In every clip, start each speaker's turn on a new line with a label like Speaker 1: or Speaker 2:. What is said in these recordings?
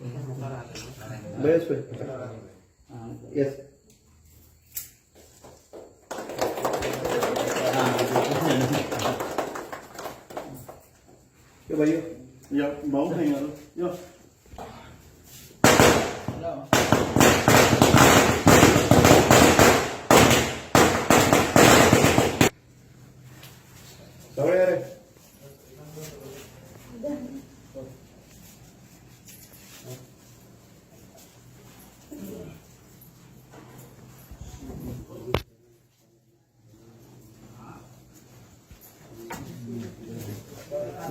Speaker 1: बरेच होय येस ये भाई
Speaker 2: या भाऊ नाही आलो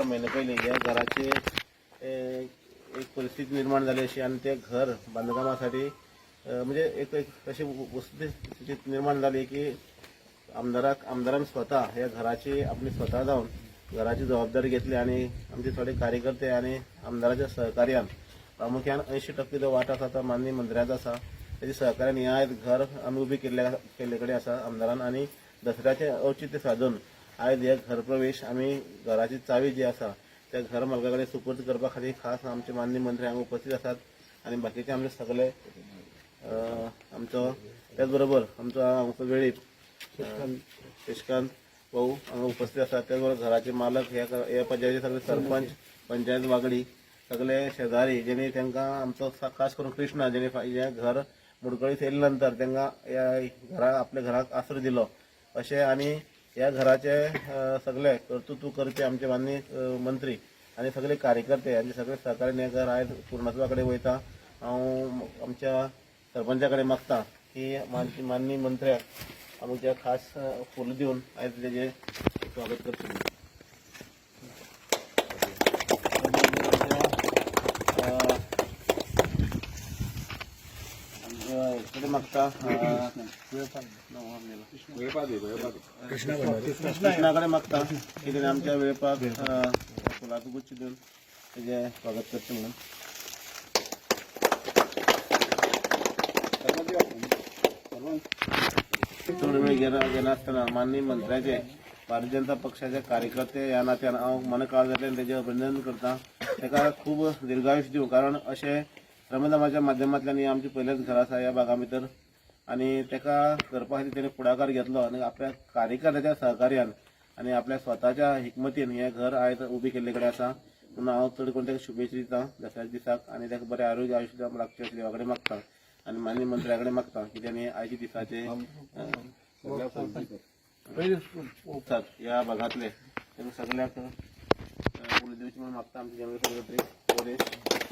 Speaker 3: चार महिने पयलीं या घराची एक परिस्थिती निर्माण जाली अशी आणि ते घर बांधकामासाठी म्हणजे एक एक अशी वस्तुस्थिती निर्माण झाली की आमदाराक आमदारान स्वतः या घराची आपली स्वतः जाऊन घराची जबाबदारी घेतली आणि आमचे थोडे कार्यकर्ते आणि आमदाराच्या सहकार्यान प्रामुख्यान ऐंशी टक्के जो वाट आसा तो माननीय मंत्र्याचो आसा त्याची सहकार्यान हे आयज घर आमी उबी केल्ले केल्ले कडेन आसा आमदारान आणि दसऱ्याचे औचित्य साधून आयज हे घरप्रवेश आमी घराची चावी जी आसा त्या घर मालका कडेन सुपूर्द करपा खातीर खास आमचे माननीय मंत्री हांगा उपस्थित आसात आणि बाकीचे आमचे सगळे आमचो त्याच बरोबर आमचो आमचो वेळीप शशिकांत भाऊ हांगा उपस्थित आसात त्याच बरोबर घराचे मालक हे ह्या पंचायती सगळे सरपंच पंचायत वागडी सगळे शेजारी जेणे त्यांना आमचो खास करून कृष्णा जेणे हे घर मुडकळीत येयले नंतर तांकां ह्या घरा आपल्या घराक आसरो दिलो. अशें आनी ह्या घराचे सगळे कर्तृत्व करते आमचे माननीय मंत्री आनी सगळे कार्यकर्ते आणि सगळे सहकार्यान हें घर आयज पूर्णत्वा कडेन वयता हांव आमच्या सरपंचा कडेन मागता की मान- माननीय मंत्र्याक आमच्या खास फुलां दिवन आयज तेजें स्वागत करतली अ, आमच्या कृष्णाकडे मागता तेणे आमच्या वेळपाक गुच्छ दिवन तेजें स्वागत करचें म्हणून. चड वेळ घेना घेनासतना माननीय मंत्र्याचे भारतीय जनता पक्षाचे कार्यकर्ते ह्या नात्यान हांव मन काळ जातल्यान तेजें अभिनंदन करता. तेका खूब दिर्घायुश दिवं कारण अशें श्रमदानाच्या माध्यमांतल्यान आमची पयलेच घर आसा ह्या भागा भितर आनी तेका करपा खातीर तेणें फुडाकार घेतलो आनी आपल्या कार्यकर्त्याच्या सहकार्यान आनी आपल्या स्वताच्या हिकमतीन हें घर आयज उबी केल्ले कडेन आसा म्हणून हांव चड करून तेका शुभेच्छा दिता? दसऱ्याच्या दिसाक आनी तेका बरें आरोग्य आयुश्य लागचें अशें देवा कडेन मागता. आनी माननीय मंत्र्या कडेन मागता की तेणी आयच्या दिसाचे ह्या भागांतले तेका सगळ्याक उलो दिवची म्हणून मागता आमचे जनरल सेक्रेटरी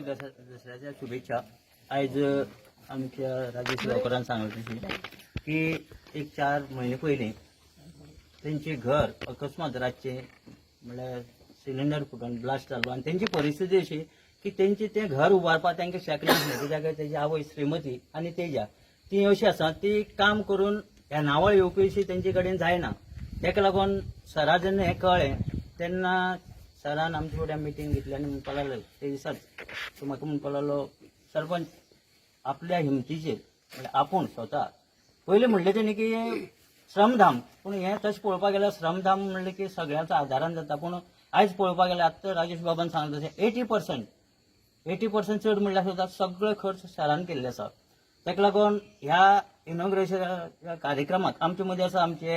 Speaker 4: दसऱ्याच्या शुभेच्छा. आयज आमच्या राजेश गावकरांना सांगलें की एक चार म्हयने पयलीं त्यांचे घर अकस्मात रातचे म्हणजे म्हळ्यार सिलिंडर फुटून ब्लास्ट जालो आनी तेंची परिस्थिती अशी की त्यांचे तें घर उबारपा तांकां शेकना त्या कित्याक तेजी आवय श्रीमती आनी तेजा ती अशी आसा ती काम करून ह्या नावळ येवपी अशी तेंचे कडेन जायना. तेका लागून सरा जेन्ना हें कळ्ळें तेन्ना सरान आमचे फुडें मिटींग घेतली आनी म्हणपाक लागलो ते दिसाच सो म्हाका म्हणपाक लागलो सरपंच आपल्या हिमतीचेर म्हळ्यार म्हणजे आपूण स्वता. पयलीं म्हणलें तेणी की श्रमधाम. पूण हें तशें पळोवपाक गेल्यार श्रमधाम म्हणलें की सगळ्यांचो आदारान जाता. पूण आयज पळोवपाक गेल्यार आतां राजेश बाबान सांगलें तशें एटी पर्संट एटी पर्संट चड म्हणल्यार सुद्दां सगळो खर्च सरान केल्लो आसा ताका लागून ह्या इनॉग्रेशन कार्यक्रमाक आमचे मदीं आसा आमचे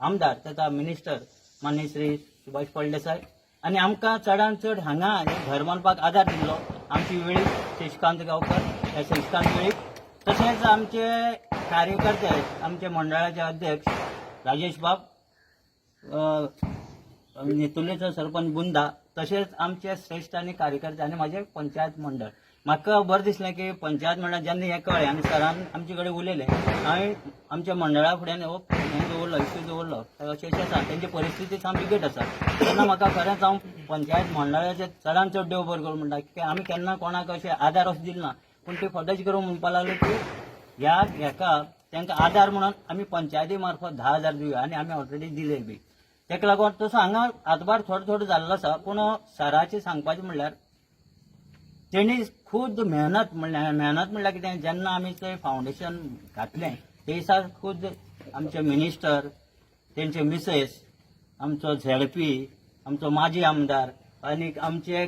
Speaker 4: आमदार तथा मिनिस्टर मान्य श्री सुभाष फळदेसाय आनी आमकां चडांत चड हांगा घर बांदपाक आदार दिल्लो. आमची वेळीप शशिकांत गांवकर ह्या शशिकांत वेळीप तशेंच आमचे कार्यकर्ते आमचे मंडळाचे अध्यक्ष राजेश बाब नेतुलेचो सरपंच बुंदा तशेंच आमचे श्रेष्ठ आनी कार्यकर्ते आनी म्हाजे पंचायत मंडळ. म्हाका बरें दिसलें की पंचायत मंडळ जेन्ना हें कळ्ळें आनी सरान आमचे कडेन उलयलें. हांवें आमच्या मंडळा फुड्यान हो हें दवरलो इश्यू दवरलो अशें अशें आसा. तेंची परिस्थिती साम बिकट आसा. तेन्ना म्हाका खरेंच हांव पंचायत मंडळाचे चडान चड देव बरें करूं म्हणटा की आमी केन्ना कोणाक अशें आदार असो दिलो ना पूण ते फदाची करून म्हणपाक लागले की ह्या हेका तांकां आदार म्हणून आमी पंचायती मार्फत धा हजार दिवया आनी आमी ऑलरेडी दिले बी. तेका लागून तसो हांगा आदबार थोडो थोडो जाल्लो आसा पूण सराचें सांगपाचें म्हणल्यार तेणी खूद मेहनत म्हणल्यार मेहनत म्हणल्यार कितें जेन्ना आमी तें फावंडेशन घातलें ते दिसा खूद आमचे मिनिस्टर तेंचे मिसेस आमचो झेडपी आमचो माजी आमदार आनी आमचे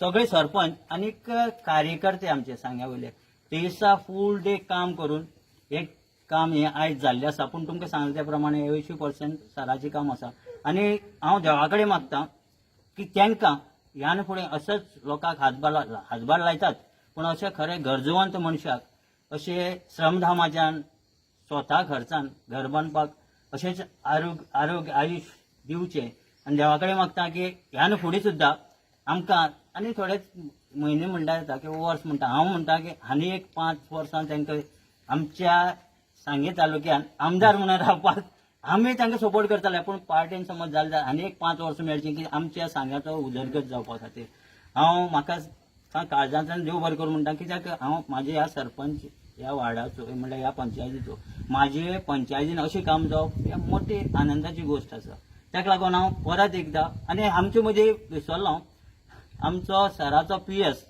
Speaker 4: सगळे सरपंच आनीक कार्यकर्ते आमचे सांग्या वयले ते दिसा फूल डे काम करून एक काम हें आयज जाल्लें आसा पूण तुमकां सांगले त्या प्रमाणे अंयशीं पर्सेंट सराचें काम आसा आनी हांव देवा कडेन मागतां की तांकां ह्यान फुडें अशेंच लोकांक हातभार हातभार लायतात. पूण अशे खरे गरजवंत मनशाक अशे श्रमधामाच्यान स्वता खर्चान घर बांदपाक अशेंच आरोग्य आरोग्य आयुश दिवचें. आनी देवा कडेन मागता की ह्यान फुडें सुद्दां आमकां आनी थोडेच म्हयने म्हणटा येता की वर्स म्हणटा. हांव म्हणटा की आनी एक पांच वर्सां तांकां आमच्या सांगे तालुक्यान आमदार म्हणून रावपाक आमी तांकां सपोर्ट करताले. पूण पार्टीन समज जालें जाल्यार आनी एक पांच वर्सां मेळचीं की आमच्या सांग्याचो उदरगत जावपा खातीर हांव म्हाका काळजांतल्यान देव बरें करूं म्हणटा कित्याक हांव म्हाजे ह्या सरपंच ह्या वार्डाचो म्हणल्यार ह्या पंचायतीचो म्हाजे पंचायतीन अशें काम जावप हे मोठी आनंदाची गोश्ट आसा ताका लागून हांव परत एकदां आनी आमचे मदीं विसरलो आमचो सराचो पी एस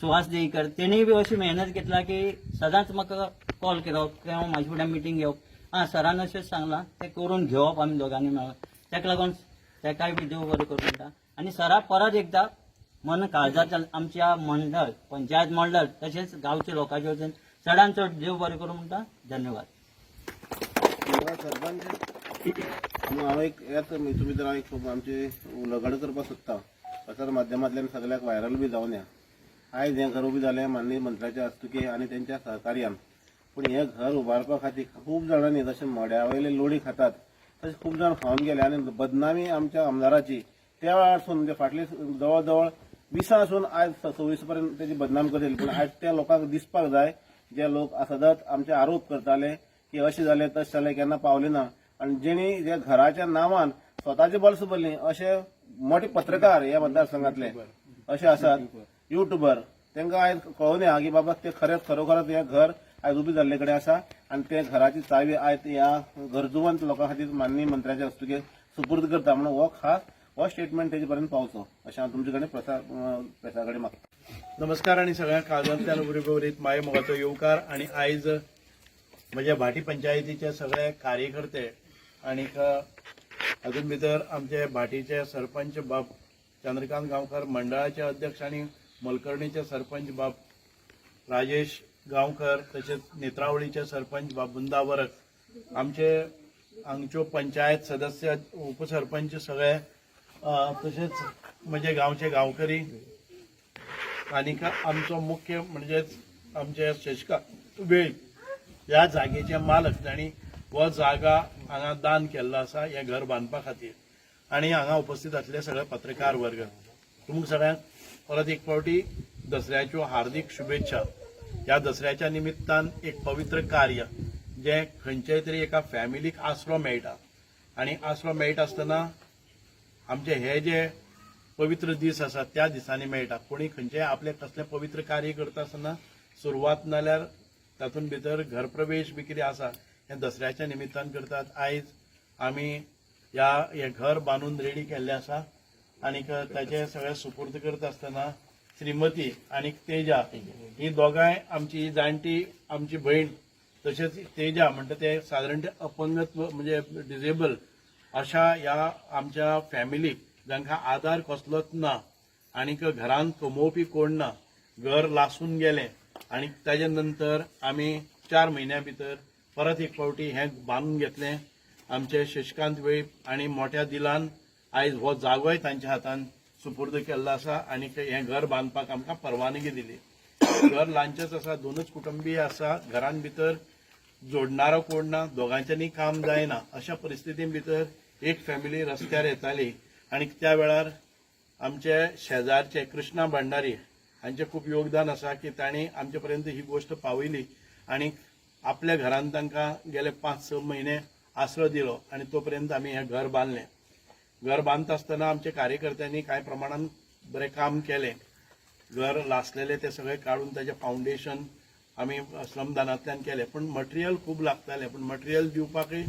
Speaker 4: सुहास देईकर तेणीय बी अशी मेहनत घेतला की सदांच म्हाका कॉल करप किंवा म्हाजे फुड्यान मिटींग घेवप आं सरान अशेंच सांगलां. तें करून घेवप आमी दोगांनी मेळून. ताका लागून ताकाय बी देव बरें करूं म्हणटा आनी सरा परत एकदां मन काळजांतल्यान आमच्या मंडळ पंचायत मंडळ तशेंच गांवच्या लोकांचे वतीन चडांत चड देव बरें करूं म्हणटा धन्यवाद
Speaker 3: सरपंच हांव एक यात तुम्ही जर एक आमचे उलगड करपाक सोदता प्रसार माध्यमांतल्यान सगळ्याक व्हायरल बी जावन या. आयज हें घर बी जालें माननीय मंत्र्याच्या हस्तुकी आनी तेंच्या सहकार्यान. पूण हें घर उबारपा खातीर खूब जाणांनी जशें मोड्या वयले लोडी खातात. तशें खूब जाण खावन गेले आनी बदनामी आमच्या आमदाराची त्या वेळारसून म्हणजे फाटली जवळ जवळ विसासून आयज सव्वीस पर्यंत तेजी बदनामी करतली. पूण आयज त्या लोकांक दिसपाक जाय. जे लोक सतत आमचे आरोप करताले की अशें जालें तशें जालें केन्ना पावले ना. आनी जेणी जे घराच्या नांवान स्वताचे बॉल्स भरली अशे मोठे पत्रकार ह्या मतदारसंघातले अशे आसात युट्यूबर. तांकां आयज कळून येहा की बाबा ते खरेंच खरोखरच हें घर आज उबें जाल्ले कडेन आसा आनी ते घराची चावी आयज ह्या गरजुवंत लोकां खातीर माननीय मंत्र्याच्या हस्तुके सुपूर्द करता म्हणून हो खास हो स्टेटमेंट तेजे पर्यंत पावचो अशें हांव तुमचे कडेन प्रसार प्रेसा कडेन मागता.
Speaker 2: नमस्कार आणि सगळ्या काळजांतल्यान उबरीत माये मोगाचो येवकार आणि आयज म्हज्या भाटी पंचायतीचे सगळे कार्यकर्ते आनीक हातूंत भितर आमचे भाटीचे सरपंच बाब चंद्रकांत गांवकर मंडळाचे अध्यक्ष आणि मलकर्णीचे सरपंच बाब राजेश गांवकर तसेच नेत्रावळीचे सरपंच बाबुंदा वरक आमचे हांगच्यो पंचायत सदस्य उपसरपंच सगळे तसेच म्हणजे गांवचे गांवकरी आनीक आमचो मुख्य म्हणजेच आमचे शशका वेळ ह्या जागेचे मालक तांणी हो जागा हांगा दान केल्लो आसा हें घर बांदपा खातीर. आनी हांगा उपस्थित आसले सगळे पत्रकार वर्ग. तुमकां सगळ्यांक परत एक फावटी दसऱ्याच्यो हार्दिक शुभेच्छा. ह्या दसऱ्याच्या निमित्तान एक पवित्र कार्य जे खंयच्याय तरी एका फॅमिलीक आसरो मेळटा. आनी आसरो मेळटा आसतना आमचे हे जे पवित्र दीस आसात त्या दिसांनी मेळटा. कोणी खंयचेय आपले कसले पवित्र कार्य करता आसतना सुरवात नाल्यार तातूंत भितर घरप्रवेश बी कितें आसा हें दसऱ्याच्या निमित्तान करतात. आयज आमी ह्या हें घर बांदून रेडी केल्लें आसा. आनीक ताचे सगळे सुपूर्द करता आसतना श्रीमती आणि तेजा. ही दोगांय आमची जाणटी आमची भयण तशेंच तेजा म्हणटा ते सादारणते अपंगत्व म्हणजे डिजेबल अशा ह्या आमच्या फॅमिलीक जांकां आदार कसलोच ना आनीक घरांत कमोवपी कोण ना घर लासून गेलें आनी ताजे नंतर आमी चार म्हयन्या भितर परत एक फावटी हें बांदून घेतलें. आमचे शशिकांत वेळीप आनी मोठ्या दिलान आयज हो जागोय तांच्या हातान. सुपूर्द केल्लो आसा आनी हें घर बांदपाक आमकां परवानगी दिली. घर लांचच आसा दोनूच कुटुंबीय आसा घरान भितर जोडणारो कोण ना दोगांच्यांनी काम जायना अशा परिस्थितीन भितर एक फॅमिली रस्त्यार येताली. आनी त्या वेळार आमचे शेजारचे कृष्णा भंडारी हांचे खूप योगदान आसा की तांणी आमचे पर्यंत ही गोष्ट पावयली आणि आपल्या घरान तांकां गेले पांच स म्हयने आसरो दिलो आणि तोपर्यंत आमी हें घर बांदलें घर बांदता आसतना आमच्या कार्यकर्त्यांनी कांय प्रमाणात बरें काम केलें. घर लासलेले ते सगळे काढून त्याचे फाउंडेशन आमी श्रमदानांतल्यान केले. पण मटेरियल खूब लागतालें. पण मटेरियल दिवपाकय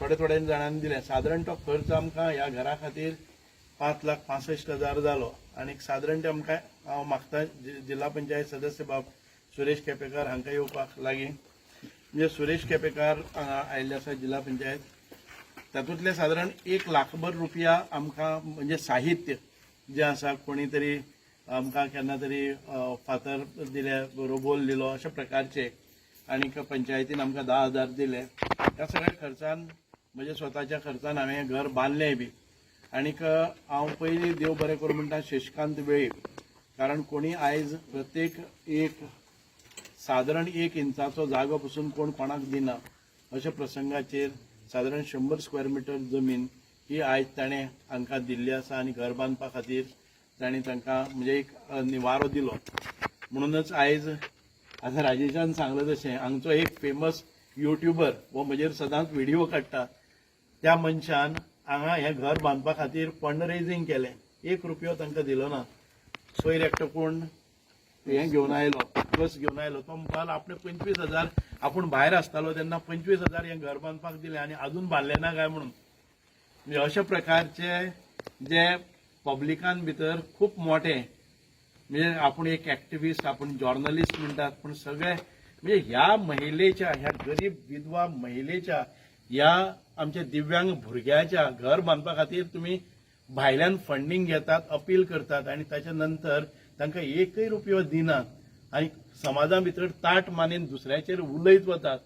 Speaker 2: थोड्या थोड्या जाणांनी दिलें. सादारण तो खर्च आमकां ह्या घरा खातीर पांच लाख पासश्ट हजार जालो आणि सादारण ते आमकां हांव मागता जिल्हा पंचायत सदस्य बाब सुरेश केपेकार हांकां येवपाक लागीं. म्हणजे सुरेश केपेकार हांगा आयिल्ले आसा जिल्हा पंचायत तातूंतले सादारण एक लाखभर रुपया आमकां म्हणजे साहित्य जें आसा कोणी तरी आमकां केन्ना तरी फातर दिले रोबोल दिलो अशा प्रकारचे. आनीक पंचायतीन आमकां धा हजार दिले. ह्या सगळ्या खर्चान म्हज्या स्वताच्या खर्चान हांवें घर बांदलें बी. आनीक हांव पयलीं देव बरें करूं म्हणटा शशिकांत वेळी कारण कोणी आयज प्रत्येक एक सादारण एक इंचाचो जागो पसून कोण कोणाक दिना अशा प्रसंगाचेर सादारण शंबर स्क्वेअर मिटर जमीन ही आयज ताणें हांकां दिल्ली आसा आनी घर बांदपा खातीर ताणें तांकां म्हणजे एक निवारो दिलो. म्हणूनच आयज आतां राजेशान सांगलें तशें हांगचो एक फेमस युट्यूबर हो म्हजेर सदांच व्हिडिओ काडटा त्या मनशान हांगा हें घर बांदपा खातीर फंड रेजींग केलें. एक रुपयो तांकां दिलो ना. सोयर एकटो कोण हें घेवन आयलो बस घेवन आयलो. तो म्हणपाक आपणे पंचवीस हजार आपूण भायर आसतालो तेन्ना पंचवीस हजार हें घर बांदपाक दिलें आनी अजून बांदलें ना काय म्हणून? म्हणजे अशा प्रकारचे जे पब्लिकान भितर खूप मोठे म्हणजे आपण एक ऍक्टिव्हिस्ट आपण जॉर्नलिस्ट म्हणतात पण सगळे म्हणजे ह्या महिलेच्या ह्या गरीब विधवा महिलेच्या ह्या आमच्या दिव्यांग भुरग्याच्या घर बांदपा खातीर तुम्ही भायल्यान फंडिंग घेतात अपील करतात आणि त्याच्या नंतर तांकां एकय रुपयो दिनात आणि समाजा भितर ताट मानेन दुसऱ्याचेर उलयत वतात.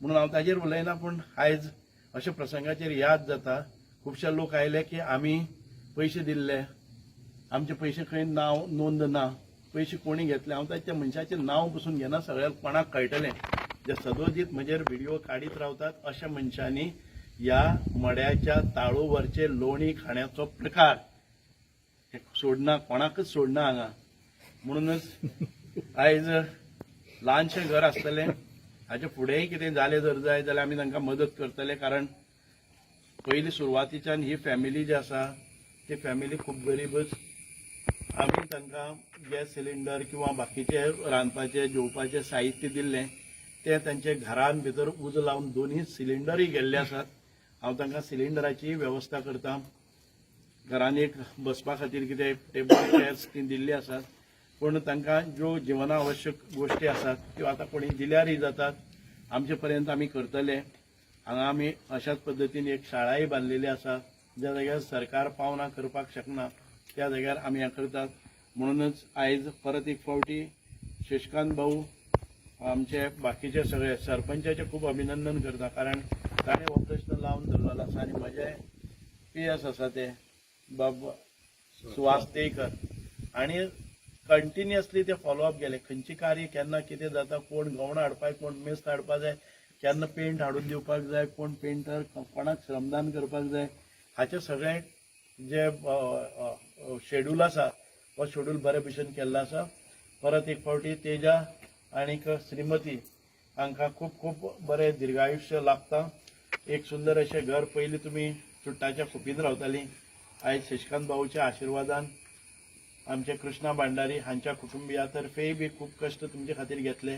Speaker 2: म्हणून हांव ताजेर उलयना पूण आयज अशा प्रसंगाचेर याद जाता. खुबशे लोक आयले की आमी पयशे दिल्ले. आमचे पयशे खंय नांव नोंद ना. पयशे कोणी घेतले? हांव त्या मनशाचें नांव पसून घेना सगळ्याक कोणाक कळटलें? जे सदोजीत म्हजेर व्हिडिओ काडीत रावतात अशा मनशांनी ह्या मड्याच्या ताळूवरचे लोणी खाण्याचो प्रकार. सोडना कोणाकच सोडना हांगा. म्हणूनच आयज ल्हानशें घर आसतलें हाचे फुडेंय कितें जालें जर जाय जाल्यार आमी तांकां मदत करतले. कारण पयलीं सुरवातीच्यान ही फॅमिली जी आसा ती फॅमिली खूब गरीबच. आमी तांकां गॅस सिलिंडर किंवां बाकीचे रांदपाचे जेवपाचे साहित्य दिल्लें. ते तांचे घरान भितर उजो लावन दोन्ही सिलिंडरय गेल्ले आसात. हांव तांकां सिलिंडराची वेवस्था करतां. घरान एक बसपा खातीर कितें टेबल चेअर्स ती दिल्ली आसात. पूण तांकां ज्यो जिवना आवश्यक गोश्टी आसात त्यो आतां कोणी दिल्यारय जातात आमचे पर्यंत आमी करतले. हांगा आमी अशाच पद्दतीन एक शाळाय बांदलेली आसा ज्या जाग्यार सरकार पावना करपाक शकना त्या जाग्यार आमी हें करतात. म्हणूनच आयज परत एक फावटी शशिकांत भाऊ आमचे बाकीचे सगळे सरपंचाचे खूब अभिनंदन करता कारण ताणें हो प्रश्न लावन धरलेलो आसा आनी म्हजे पी एस आसा ते. बाब सुवास तेकर आणि कंटिन्युअसली ते फॉलोअप गेले खंयची कार्य केन्ना कितें जाता कोण गवण हाडपाक कोण मेस्त हाडपाक जाय केन्ना पेंट हाडून दिवपाक जाय कोण पेंटर कोणाक श्रमदान करपाक जाय. हाचे सगळे जे शेड्यूल आसा हो शेड्यूल बरे भशेन केल्लो आसा. परत एक फावटी तेजा आनीक श्रीमती हांकां खूब खूब बरें दीर्घायुश्य लागता. एक सुंदर अशें घर पयलीं तुमी चुट्टाच्या खोपीन रावतालीं. आयज शशिकांत भाऊच्या आशिर्वादान आमचे कृष्णा भांडारी हांच्या कुटुंबियातर्फेय बी खूब कश्ट तुमचे खातीर घेतले.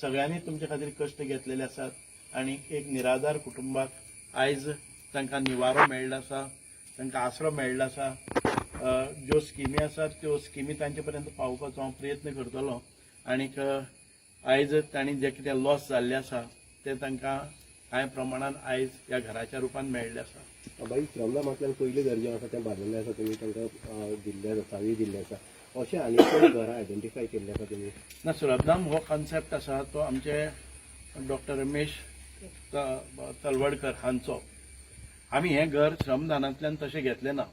Speaker 2: सगळ्यांनी तुमचे खातीर कश्ट घेतलेले आसात. आनी एक निराधार कुटुंबाक आयज तांकां निवारो मेळ्ळो आसा तांकां आसरो मेळ्ळो आसा. ज्यो स्किमी आसात त्यो स्किमी तांचे पर्यंत पावोवपाचो हांव प्रयत्न करतलो. आनीक आयज तांणी जे कितें लॉस जाल्ले आसा ते तांकां कांय प्रमाणान आयज ह्या घराच्या रुपान मेळ्ळें आसा
Speaker 5: बाई श्रमदानांतल्यान पयलीं गरजे आसा तें बांदिल्लें आसा तुमी तांकां दिल्ले आसा चावी दिल्ली आसा अशें आनी कोण घरां आयडेंटिफाय केल्ले आसा तुमी
Speaker 2: ना श्रमधाम हो कॉन्सेप्ट आसा तो आमचे डॉक्टर रमेश तलवडकर हांचो. आमी हें घर श्रमदानांतल्यान तशें घेतलें ना.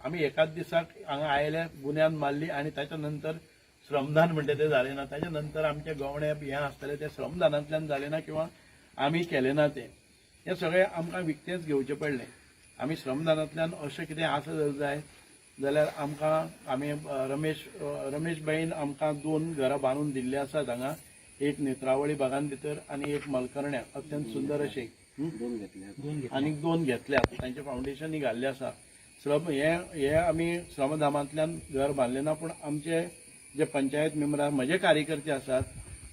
Speaker 2: आमी एकाच दिसाक हांगा आयले गुन्यांत मारली आनी ताच्या नंतर श्रमदान म्हणटा तें जालें ना. ताच्या नंतर आमचे गवणे हें आसतलें तें श्रमदानांतल्यान जालें ना किंवा आमी केलें ना तें. हें सगळें आमकां विकतेंच घेवचें पडलें. आमी श्रमदानांतल्यान अशें कितें आसा जर जाय जाल्यार आमकां आमी रमेश रमेश बाईन आमकां दोन घरां बांदून दिल्ली आसात हांगा. एक नेत्रावळी बागान भितर आनी एक मलकर्ण्या. अत्यंत सुंदर अशी.
Speaker 5: दोन घेतले
Speaker 2: आनीक दोन घेतल्यात तांचे फावंडेशन घाल्लें आसा. श्रम हे हे आमी श्रमधामांतल्यान घर बांदलें ना पूण आमचे जे पंचायत मेंबरां म्हजे कार्यकर्ते आसात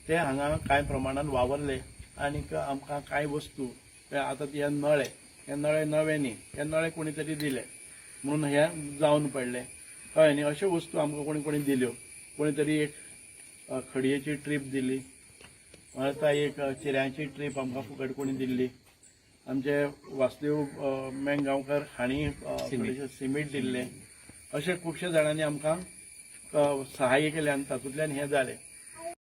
Speaker 2: ते हांगा कांय प्रमाणान वावरले. आनीक आमकां कांय वस्तू आतां हे नळे हे नळे नवे न्ही हे नळे कोणी तरी दिले म्हणून हे जावन पडले कळ्ळें न्ही अश्यो वस्तू आमकां कोणी कोणी दिल्यो. कोणी तरी एक खडयेची ट्रीप दिली. आता एक चिऱ्यांची ट्रीप आमकां फुकट कोणी दिल्ली. आमचे वासुदेव मेंगांवकर हांणी सिमीट. दिल्ले. अशे खुबशे जाणांनी आमकां सहाय्य केलें आनी तातूंतल्यान हें जालें